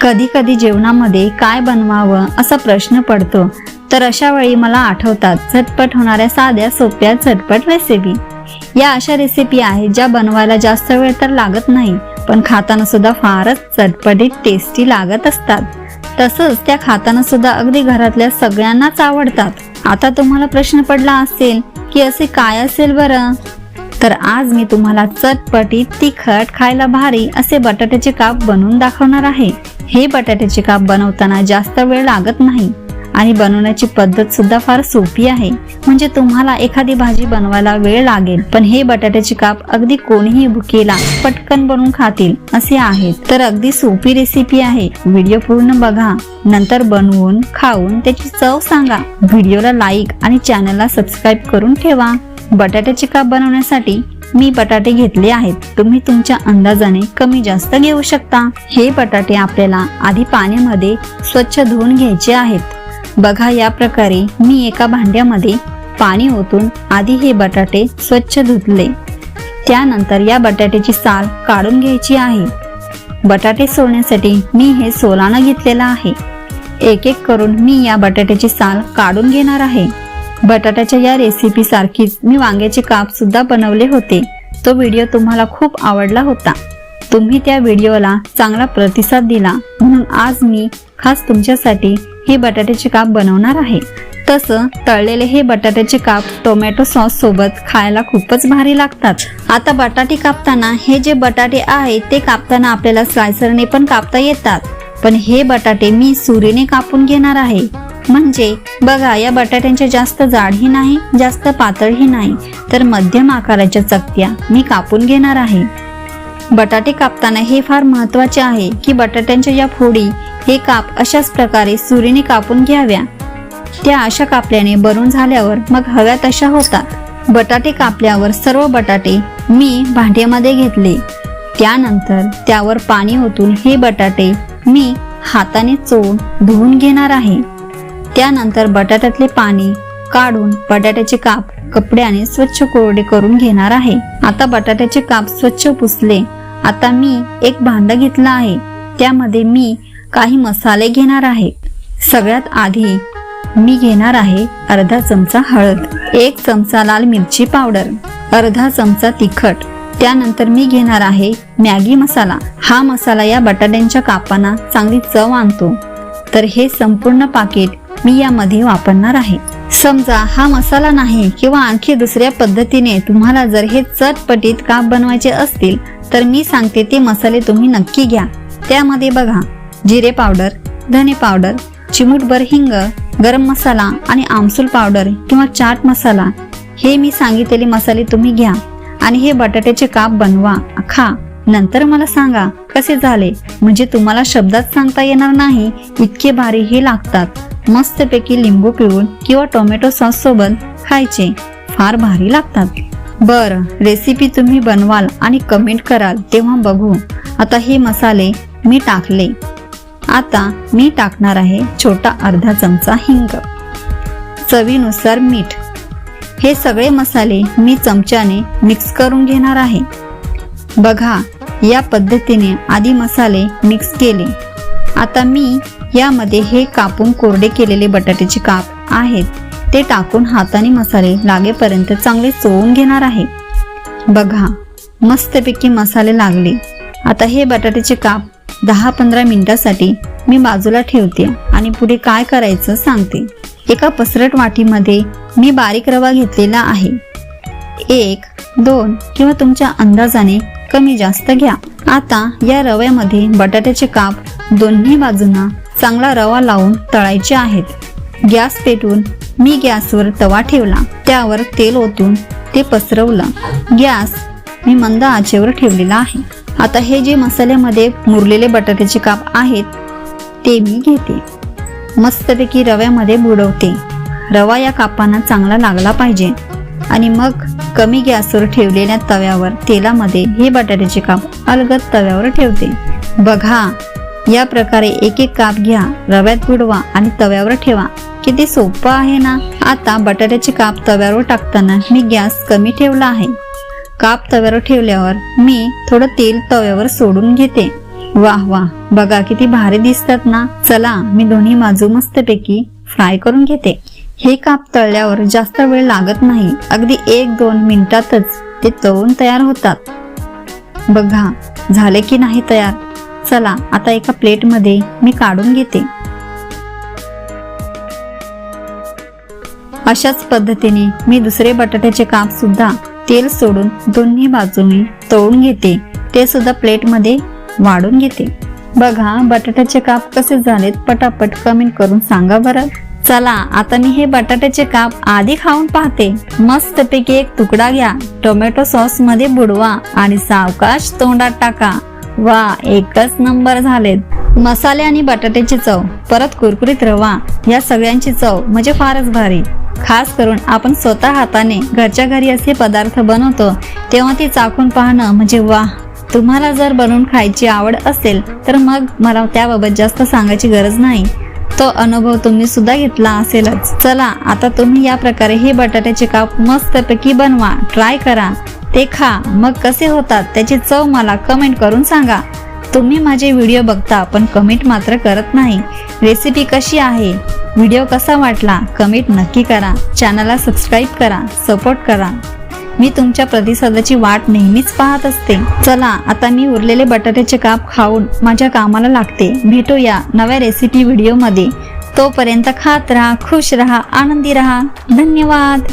कधी कधी जेवणामध्ये काय बनवावं असा प्रश्न पडतो तर अशा वेळी मला आठवतात झटपट होणाऱ्या साध्या सोप्या झटपट रेसिपी या अशा रेसिपी आहेत ज्या बनवायला जास्त वेळ तर लागत नाही पण खाताना सुद्धा फारच चटपटीत टेस्टी लागत असतात. तसंच त्या खाताना सुद्धा अगदी घरातल्या सगळ्यांनाच आवडतात. आता तुम्हाला प्रश्न पडला असेल की असे काय असेल बरं? तर आज मी तुम्हाला चटपटीत तिखट खायला भारी असे बटाट्याचे काप बनवून दाखवणार आहे. हे बटाट्याचे काप बनवताना जास्त वेळ लागत नाही आणि बनवण्याची पद्धत सुद्धा फार सोपी आहे. म्हणजे तुम्हाला एखादी भाजी बनवायला वेळ लागेल पण हे बटाट्याचे काप अगदी कोणीही भुकेला पटकन बनवून खातील असे आहेत. तर अगदी सोपी रेसिपी आहे. व्हिडिओ पूर्ण बघा. नंतर बनवून खाऊन त्याची चव सांगा. व्हिडिओला लाईक आणि चॅनलला सबस्क्राईब करून ठेवा. बटाट्याचे काप बनवण्यासाठी मी बटाटे घेतले आहेत. तुम्ही तुमच्या अंदाजाने कमी जास्त घेऊ शकता. हे बटाटे आपल्याला आधी पाण्यामध्ये स्वच्छ धुवून घ्यायचे आहेत. बघा या प्रकारे मी एका भांड्यामध्ये पाणी ओतून आधी हे बटाटे स्वच्छ धुतले. त्यानंतर या बटाट्याची साल काढून घ्यायची आहे. बटाटे सोलण्यासाठी मी हे सोलानं घेतलेलं आहे. एक एक करून मी या बटाट्याची साल काढून घेणार आहे. बटाट्याच्या या रेसिपी सारखीच मी वांग्याचे काप सुद्धा बनवले होते. तो व्हिडिओ तुम्हाला खूप आवडला होता. तुम्ही त्या व्हिडिओला चांगला प्रतिसाद दिला. म्हणून आज मी खास तुमच्यासाठी हे बटाट्याचे काप बनवणार आहे. तसं तळलेले हे बटाट्याचे काप टोमॅटो सॉस सोबत खायला खूपच भारी लागतात. आता बटाटे कापताना हे जे बटाटे आहेत ते कापताना आपल्याला स्लायसरने पण कापता येतात. पण हे बटाटे मी सुरीने कापून घेणार आहे. म्हणजे बघा या बटाट्यांच्या जास्त जाडही नाही जास्त पातळही नाही तर मध्यम आकाराच्या चकत्या मी कापून घेणार आहे. बटाटे कापताना हे फार महत्त्वाचे आहे की बटाट्यांच्या या फोडी हे काप अशाच प्रकारे सुरीने कापून घ्याव्या. त्या अशा कापल्याने बरून झाल्यावर मग हव्या तशा होतात. बटाटे कापल्यावर सर्व बटाटे मी भांड्यामध्ये घेतले. त्यानंतर त्यावर पाणी ओतून हे बटाटे मी हाताने चोळून धुवून घेणार आहे. त्यानंतर बटाट्यातले पाणी काढून बटाट्याचे काप कपड्याने स्वच्छ कोरडे करून घेणार आहे. आता बटाट्याचे काप स्वच्छ पुसले. आता मी एक भांड घेतलं आहे. त्यामध्ये मी काही मसाले घेणार आहे. सगळ्यात आधी मी घेणार आहे अर्धा चमचा हळद एक चमचा लाल मिरची पावडर अर्धा चमचा तिखट. त्यानंतर मी घेणार आहे मॅगी मसाला. हा मसाला या बटाट्यांच्या कापांना चांगली चव आणतो. तर हे संपूर्ण पाकिट मी यामध्ये वापरणार आहे. समजा हा मसाला नाही किंवा आणखी दुसऱ्या पद्धतीने तुम्हाला जर हे चटपटीत काप बनवायचे असतील तर मी सांगते ते मसाले तुम्ही नक्की घ्या. त्यामध्ये बघा जिरे पावडर धने पावडर चिमूटभर हिंग गरम मसाला आणि आमसूल पावडर किंवा चाट मसाला. हे मी सांगितलेले मसाले तुम्ही घ्या आणि हे बटाट्याचे काप बनवा खा. नंतर मला सांगा कसे झाले? म्हणजे तुम्हाला शब्दात सांगता येणार नाही इतके भारी हे लागतात. मस्तपैकी लिंबू पिळून किंवा टोमॅटो सॉस सोबत खायचे. फार भारी लागतात. बर रेसिपी तुम्ही बनवाल आणि कमेंट कराल तेव्हा बघू. आता हे मसाले मी टाकले. आता मी टाकणार आहे छोटा अर्धा चमचा हिंग. चवीनुसार मीठ. हे सगळे मसाले मी चमच्याने मिक्स करून घेणार आहे. बघा या पद्धतीने आधी मसाले मिक्स केले. आता मी यामध्ये हे कापून कोरडे केलेले बटाट्याचे काप आहेत ते टाकून हाताने मसाले लागेपर्यंत चांगले चोळून घेणार आहे. बघा मस्तपैकी मसाले लागले. आता हे बटाट्याचे काप दहा पंधरा मिनिटासाठी मी बाजूला ठेवते आणि पुढे काय करायचं सांगते. एका पसरट वाटीमध्ये मी बारीक रवा घेतलेला आहे. एक दोन किंवा तुमच्या अंदाजाने कमी जास्त घ्या. आता या रव्यामध्ये बटाट्याचे काप दोन्ही बाजूंना चांगला रवा लावून तळायचे आहेत. गॅस पेटवून मी गॅसवर तवा ठेवला. त्यावर तेल ओतून ते पसरवलं. गॅस मी मंद आचेवर ठेवलेला आहे. आता हे जे मसाल्यामध्ये मुरलेले बटाट्याचे काप आहेत ते मी घेते. मस्तपैकी रव्यामध्ये बुडवते. रवा या कापांना चांगला लागला पाहिजे. आणि मग कमी गॅसवर ठेवलेल्या तव्यावर तेलामध्ये हे बटाट्याचे काप अलगद तव्यावर ठेवते. बघा या प्रकारे एक एक काप घ्या रव्यात बुडवा आणि तव्यावर ठेवा. किती सोपं आहे ना? आता बटाट्याचे काप तव्यावर टाकताना मी गॅस कमी ठेवला आहे. काप तव्यावर ठेवल्यावर मी थोडं तेल तव्यावर सोडून घेते. वाह वाह! बघा किती भारी दिसतात ना? चला मी दोन्ही बाजू मस्तपैकी फ्राय करून घेते. हे काप तळल्यावर जास्त वेळ लागत नाही. अगदी एक दोन मिनिटातच ते तळून तयार होतात. बघा झाले की नाही तयार? चला आता एका प्लेटमध्ये मी काढून घेते. अशाच पद्धतीने मी दुसरे बटाट्याचे काप सुद्धा तेल सोडून दोन्ही बाजूनी तळून घेते. ते सुद्धा प्लेटमध्ये वाढून घेते. बघा बटाट्याचे काप कसे झालेत पटापट कमेंट करून सांगा बरं. चला आता मी हे बटाट्याचे काप आधी खाऊन पाहते. मस्तपैकी एक तुकडा घ्या. टोमॅटो सॉसमध्ये बुडवा आणि सावकाश तोंडात टाका. वा एकच नंबर झालेत. मसाले आणि बटाट्याची चव परत कुरकुरीत रवा या सगळ्यांची चव म्हणजे फारच भारी. खास करून आपण स्वतः हाताने घरच्या घरी असे पदार्थ बनवतो तेव्हा ती चाखून पाहणं म्हणजे वा. तुम्हाला जर बनवून खायची आवड असेल तर मग मला त्याबाबत जास्त सांगायची गरज नाही. तो अनुभव तुम्ही सुद्धा घेतला असेलच. चला आता तुम्ही या प्रकारे हे बटाट्याचे काप मस्तपैकी बनवा ट्राय करा. ते खा. मग कसे होतात त्याची चव मला कमेंट करून सांगा. तुम्ही माझे व्हिडिओ बघता पण कमेंट मात्र करत नाही. रेसिपी कशी आहे? व्हिडिओ कसा वाटला? कमेंट नक्की करा. चॅनलला सबस्क्राईब करा. सपोर्ट करा. मी तुमच्या प्रतिसादाची वाट नेहमीच पाहत असते. चला आता मी उरलेले बटाट्याचे काप खाऊन माझ्या कामाला लागते. भेटूया नव्या रेसिपी व्हिडिओमध्ये तोपर्यंत खात राहा खुश राहा आनंदी राहा. धन्यवाद.